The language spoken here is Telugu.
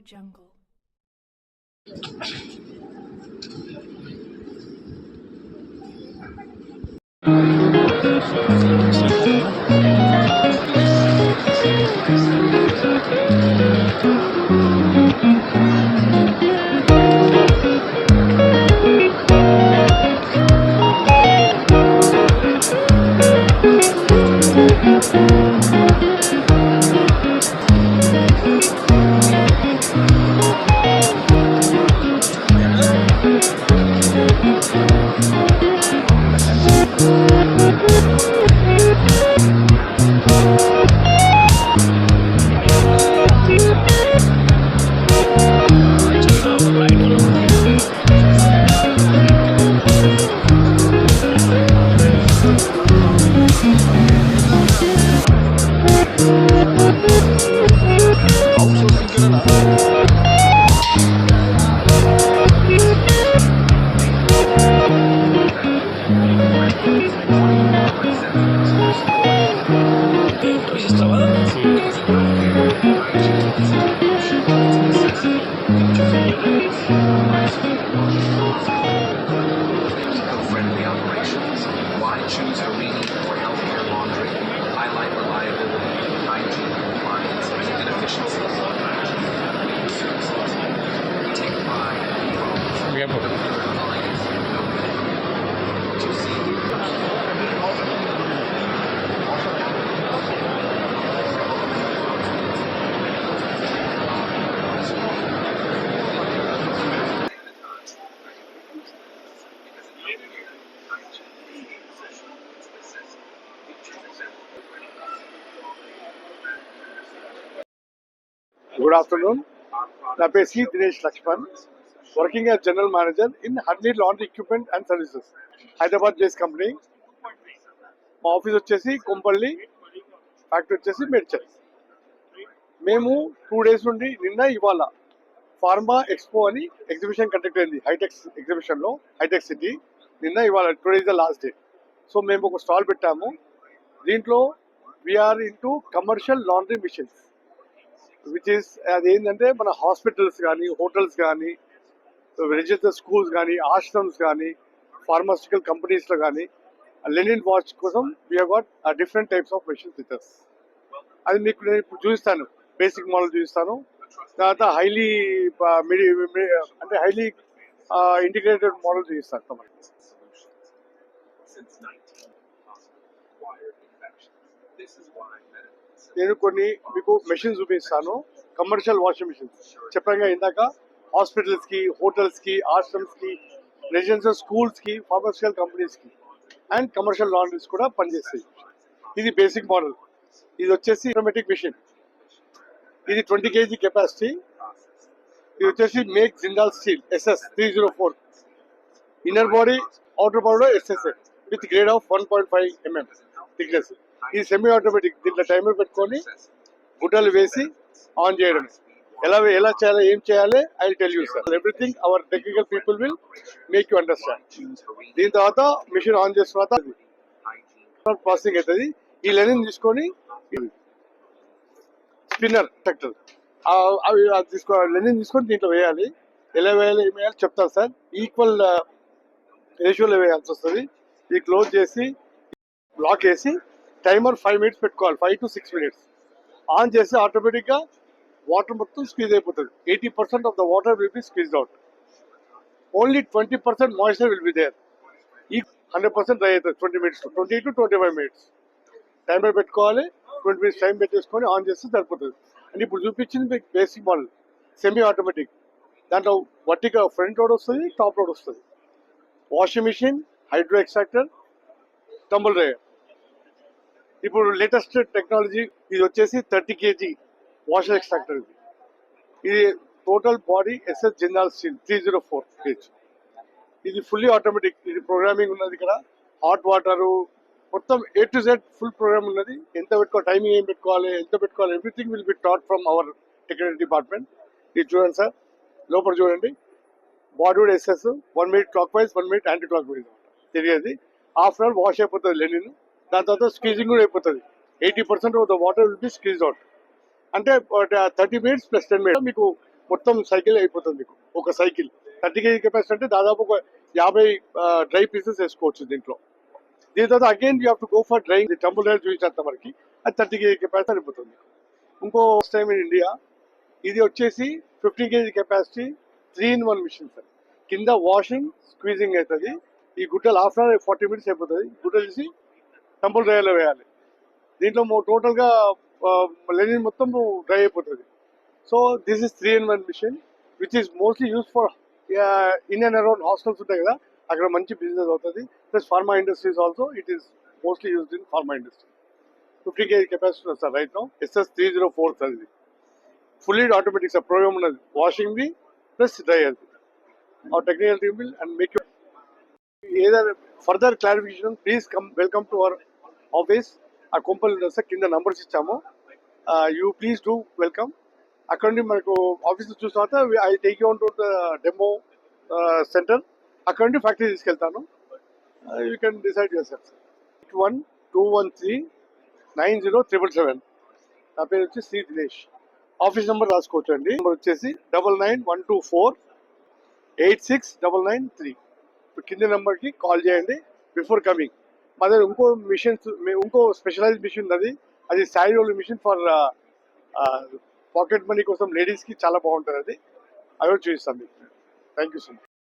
Jungle. గుడ్ ఆఫ్టర్నూన్ నా పేరు C Dinesh Lakshman. Working as general manager in Hurley laundry equipment and services Hyderabad base company మా ఆఫీస్ వచ్చేసి కొంపల్లి ఫ్యాక్టరీ వచ్చేసి మేడ్చల్. మేము టూ డేస్ నుండి నిన్న ఇవాళ ఫార్మా ఎక్స్పో అని ఎగ్జిబిషన్ కండక్ట్ అయింది హైటెక్స్ ఎగ్జిబిషన్లో హైటెక్ సిటీ నిన్న ఇవాళ two days the last day so మేము ఒక స్టాల్ పెట్టాము. దీంట్లో we're into commercial laundry machines which is అది ఏంటంటే మన హాస్పిటల్స్ కానీ హోటల్స్ కానీ రిజిస్టర్ స్కూల్స్ కానీ ఆశ్రమ్స్ కానీ ఫార్మాసిటికల్ కంపెనీస్లో కానీ లెనిన్ వాచ్ కోసం we got different types of machines with అది మీకు నేను ఇప్పుడు చూపిస్తాను. బేసిక్ మోడల్ చూపిస్తాను. తర్వాత హైలీ uh, అంటే హైలీ ఇంటిగ్రేటెడ్ మోడల్ చూపిస్తాను తమకి. Uh, This is why నేను కొన్ని మీకు మెషిన్స్ చూపిస్తాను. కమర్షియల్ వాషింగ్ మిషన్స్ చెప్పంగా ఇందాక హాస్పిటల్స్కి హోటల్స్కి ఆశ్రమ్స్కి రెసిడెన్షియల్ స్కూల్స్కి ఫార్మసికల్ కంపెనీస్కి. అండ్ కమర్షియల్ లాండ్రీస్ కూడా పనిచేస్తాయి. ఇది బేసిక్ మోడల్ ఇది వచ్చేసి ఆటోమేటిక్ మిషన్ ఇది ట్వంటీ కేజీ కెపాసిటీ ఇది వచ్చేసి make Jindal steel SS three zero four inner body outer బాడీలో SSA with grade of one point five mm thickness ఈ సెమీ ఆటోమేటిక్ దీంట్లో టైమర్ పెట్టుకొని గుడ్డలు వేసి ఆన్ చేయడం. ఎలా ఎలా చేయాలి ఏం చేయాలి I tell you sir everything our technical people will make you understand దీని తర్వాత మిషన్ ఆన్ చేసిన తర్వాత ప్రాసెసింగ్ అవుతుంది. ఈ లెనిన్ తీసుకొని స్పిన్నర్ ట్రాక్టర్ అవి అది తీసుకో లెనిన్ తీసుకొని దీంట్లో వేయాలి. ఎలా వేయాలి ఏం వేయాలి చెప్తాను సార్ ఈక్వల్ రేషియోలో వేయాల్సి వస్తుంది. ఇది క్లోజ్ చేసి లాక్ వేసి టైమర్ ఫైవ్ మినిట్స్ పెట్టుకోవాలి five to six minutes. On చేసి ఆటోమేటిక్గా వాటర్ మొత్తం స్క్వీజ్ అయిపోతుంది. Eighty percent of the water will be squeeze out. Only twenty percent moisture will be there. ఈ హండ్రెడ్ పర్సెంట్ డ్రై అవుతుంది twenty minutes twenty to twenty five minutes. Timer పెట్టుకోవాలి ట్వంటీ మినిట్స్ టైం పెట్టేసుకొని ఆన్ చేస్తే సరిపోతుంది. అండ్ ఇప్పుడు చూపించింది మీకు బేసిక్ మోడల్ సెమీ ఆటోమేటిక్ దాంట్లో వర్టిక ఫ్రంట్ రోడ్ వస్తుంది టాప్ రోడ్ వస్తుంది. Washing machine hydro extractor tumble driver ఇప్పుడు లేటెస్ట్ టెక్నాలజీ ఇది వచ్చేసి థర్టీ కేజీ వాషర్ ఎక్స్ట్రాక్టర్ ఇది. ఇది total body SS Jindal steel three zero four kg ఇది ఫుల్లీ ఆటోమేటిక్ ఇది ప్రోగ్రామింగ్ ఉన్నది ఇక్కడ. హాట్ వాటర్ మొత్తం A to Z full program ఉన్నది. ఎంత పెట్టుకో టైమింగ్ ఏం పెట్టుకోవాలి ఎంత పెట్టుకోవాలి everything will be taught from our technical department ఇది చూడండి సార్ లోపల చూడండి. బాడీవుడ్ SS one minute clockwise one minute anticlockwise తిరిగేది హాఫ్ అన్ అవర్ వాష్ అయిపోతుంది లెనిన్. దాని తర్వాత స్క్వీజింగ్ కూడా అయిపోతుంది. Eighty percent of the water will be squeeze out అంటే thirty minutes plus ten minutes మీకు మొత్తం సైకిల్ అయిపోతుంది మీకు ఒక సైకిల్ థర్టీ కేజీ కెపాసిటీ అంటే దాదాపు ఒక యాభై డ్రై పీసెస్ వేసుకోవచ్చు దీంట్లో. దీని తర్వాత again you have to go for drying tumble ride చూపించేంత వరకు అది థర్టీ కేజీ కెపాసిటీ అయిపోతుంది. ఇంకో టైం ఇన్ ఇండియా ఇది వచ్చేసి fifty kg capacity three in one machine sir కింద వాషింగ్ స్క్వీజింగ్ అవుతుంది ఈ గుడ్డలు half an hour forty minutes అయిపోతుంది. గుడ్డలు చూసి టంబుల్ డ్రైయర్లో వేయాలి. దీంట్లో టోటల్గా లెనిన్ మొత్తం డ్రై అయిపోతుంది. So this is three in one machine which is mostly use for in and around hostels ఉంటాయి కదా అక్కడ మంచి బిజినెస్ అవుతుంది. Plus pharma industries also it is mostly used in pharma industry. Fifty kg capacity sir right no. SS three zero four sir ఇది. ఫుల్లీ ఆటోమేటిక్ సార్ ప్రోగ్రామ్ ఉన్నది. వాషింగ్ది ప్లస్ డ్రై అది technical team will and make you ఏదైనా further clarification please come welcome to our office ఆ కొంపలు సార్ కింద నంబర్స్ ఇచ్చాము. You please do welcome. అక్కడ నుండి మనకు ఆఫీస్ చూసిన తర్వాత I take you to demo centre. అక్కడ నుండి ఫ్యాక్టరీ తీసుకెళ్తాను. యూ కెన్ డిసైడ్ చేస్తారు sir eight one two one three nine zero triple seven. నా పేరు వచ్చి శ్రీ దినేష్. ఆఫీస్ నెంబర్ రాసుకోవచ్చు అండి నెంబర్ వచ్చేసి double nine one two four eight six double nine three. కింద నెంబర్కి కాల్ చేయండి. Before coming. మా దగ్గర ఇంకో మిషన్స్ ఇంకో స్పెషలైజ్ మిషన్ ఉన్నది అది sari roll machine for pocket money కోసం లేడీస్కి చాలా బాగుంటుంది అది అవి చూపిస్తాం మీకు. Thank you so much